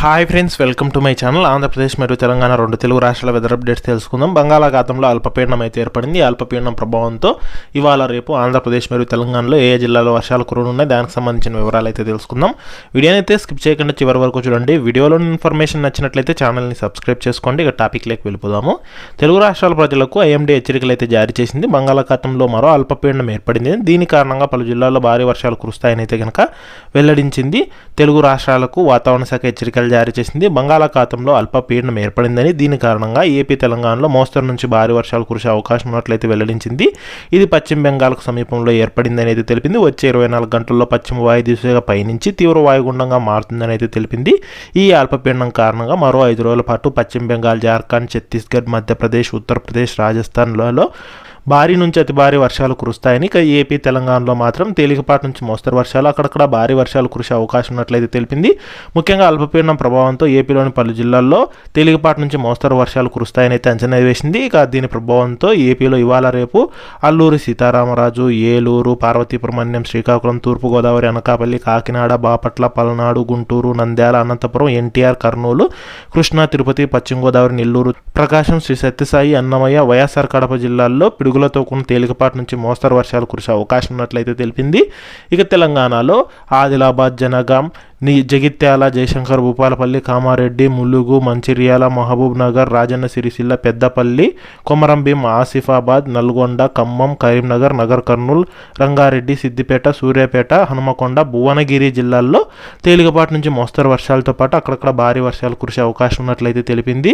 Hi friends welcome to my channel Andhra Pradesh మరియు తెలంగాణ రెండు తెలుగు రాష్ట్రాల వెదర్ అప్డేట్స్ తెలుసుకుందాం. బంగాళాఖాతంలో అల్పపీడనం అయితే ఏర్పడింది. అల్పపీడనం ప్రభావంతో ఇవాళ రేపు ఆంధ్రప్రదేశ్ మరియు తెలంగాణలో ఏ జిల్లాలో వర్షాలు కురనున్నాయి దానికి సంబంధించిన వివరాలు అయితే తెలుసుకుందాం. వీడియోని అయితే స్కిప్ చేయకుండా చివరి వరకు చూడండి. వీడియోలో ఇన్ఫర్మేషన్ నచ్చినట్లయితే ఛానల్ని సబ్స్క్రైబ్ చేసుకోండి. ఇక టాపిక్లోకి వెళ్ళిపోదాము. తెలుగు రాష్ట్రాల ప్రజలకు ఐఎండీ హెచ్చరికలు అయితే జారీ చేసింది. బంగాళాఖాతంలో మరో అల్పపీడనం ఏర్పడింది. దీని కారణంగా పలు జిల్లాల్లో భారీ వర్షాలు కురుస్తాయని అయితే కనుక వెల్లడించింది. తెలుగు రాష్ట్రాలకు వాతావరణ శాఖ హెచ్చరికలు జారీ చేసింది. బంగాళాఖాతంలో అల్పపీడనం ఏర్పడిందని దీని కారణంగా ఏపీ తెలంగాణలో మోస్తరు నుంచి భారీ వర్షాలు కురిసే అవకాశం ఉన్నట్లయితే వెల్లడించింది. ఇది పశ్చిమ బెంగాల్కు సమీపంలో ఏర్పడిందని అయితే తెలిపింది. వచ్చే ఇరవై నాలుగు గంటల్లో పశ్చిమ వాయు దిశగా పయనించి తీవ్ర వాయుగుండంగా మారుతుందని అయితే తెలిపింది. ఈ అల్పపీడనం కారణంగా మరో ఐదు రోజుల పాటు పశ్చిమ బెంగాల్ జార్ఖండ్ ఛత్తీస్గఢ్ మధ్యప్రదేశ్ ఉత్తరప్రదేశ్ రాజస్థాన్లలో భారీ నుంచి అతి భారీ వర్షాలు కురుస్తాయని ఇక ఏపీ తెలంగాణలో మాత్రం తేలికపాటి నుంచి మోస్తరు వర్షాలు అక్కడక్కడ భారీ వర్షాలు కురిసే అవకాశం ఉన్నట్లయితే తెలిపింది. ముఖ్యంగా అల్పపీడనం ప్రభావంతో ఏపీలోని పలు జిల్లాల్లో తేలికపాటి నుంచి మోస్తరు వర్షాలు కురుస్తాయని అయితే అంచనా వేసింది. ఇక దీని ప్రభావంతో ఏపీలో ఇవాళ రేపు అల్లూరి సీతారామరాజు ఏలూరు పార్వతీపురమణ్యం శ్రీకాకుళం తూర్పుగోదావరి అనకాపల్లి కాకినాడ బాపట్ల పల్నాడు గుంటూరు నంద్యాల అనంతపురం ఎన్టీఆర్ కర్నూలు కృష్ణా తిరుపతి పశ్చిమ గోదావరి నెల్లూరు ప్రకాశం శ్రీ సత్యసాయి అన్నమయ్య వైఎస్ఆర్ కడప జిల్లాల్లో పిడుగు పిడుగులతో కూడిన తేలికపాటి నుంచి మోస్తరు వర్షాలు కురిసే అవకాశం ఉన్నట్లయితే తెలిపింది. ఇక తెలంగాణలో ఆదిలాబాద్ జనగాం ని జగిత్యాల జయశంకర్ భూపాలపల్లి కామారెడ్డి ములుగు మంచిర్యాల మహబూబ్ నగర్ రాజన్న సిరిసిల్ల పెద్దపల్లి కొమరంభీం ఆసిఫాబాద్ నల్గొండ ఖమ్మం కరీంనగర్ నగర్ కర్నూలు రంగారెడ్డి సిద్దిపేట సూర్యాపేట హనుమకొండ భువనగిరి జిల్లాల్లో తేలికపాటి నుంచి మోస్తరు వర్షాలతో పాటు అక్కడక్కడ భారీ వర్షాలు కురిసే అవకాశం ఉన్నట్లయితే తెలిపింది.